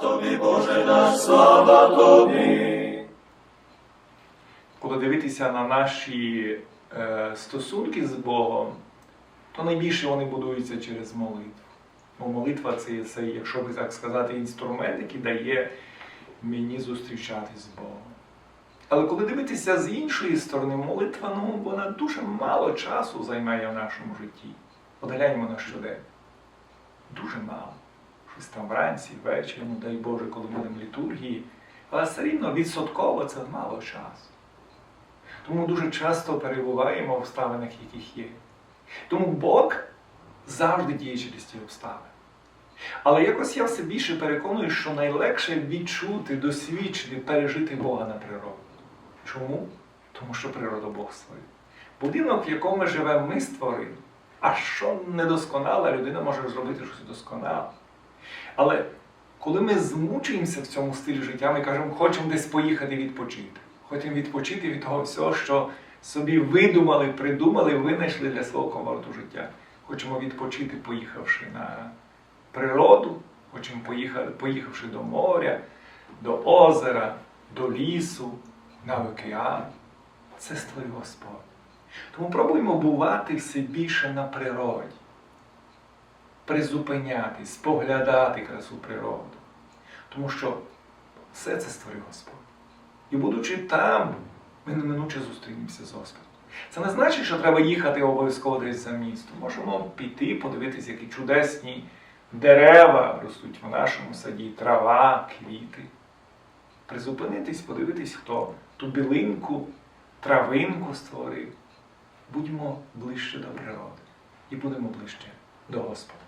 тобі, Боже наш, слава тобі. Коли дивитися на наші е, стосунки з Богом, то найбільше вони будуються через молитву. Бо молитва це, є цей, якщо би так сказати, інструмент, який дає мені зустрічатись з Богом. Але коли дивитися з іншої сторони, молитва, ну, вона дуже мало часу займає в нашому житті. От гляньмо на щодень. Дуже мало. Щось там вранці, ввечері, ну дай Боже, коли будемо літургії. Але все рівно відсотково це мало часу. Тому дуже часто перебуваємо в обставинах, яких є. Тому Бог завжди діє через ті обставини. Але якось я все більше переконую, що найлегше відчути, досвідчити, пережити Бога на природі. Чому? Тому що природа Бог створив. Будинок, в якому живемо, ми створили. А що недосконале, людина може зробити щось досконале. Але коли ми змучуємося в цьому стилі життя, ми кажемо, хочемо десь поїхати відпочити. Хочемо відпочити від того всього, що собі видумали, придумали, винайшли для свого комфорту життя. Хочемо відпочити, поїхавши на природу, хочемо поїхавши до моря, до озера, до лісу, на океан. Це створив Господь. Тому пробуємо бувати все більше на природі, призупинятись, споглядати красу природи. Тому що все це створив Господь. І будучи там, ми неминуче зустрінемося з Господом. Це не значить, що треба їхати обов'язково десь за місто. Можемо піти, подивитися, які чудесні дерева ростуть в нашому саді, трава, квіти. Призупинитись, подивитись, хто ту білинку, травинку створив. Будьмо ближче до природи і будемо ближче до Господа.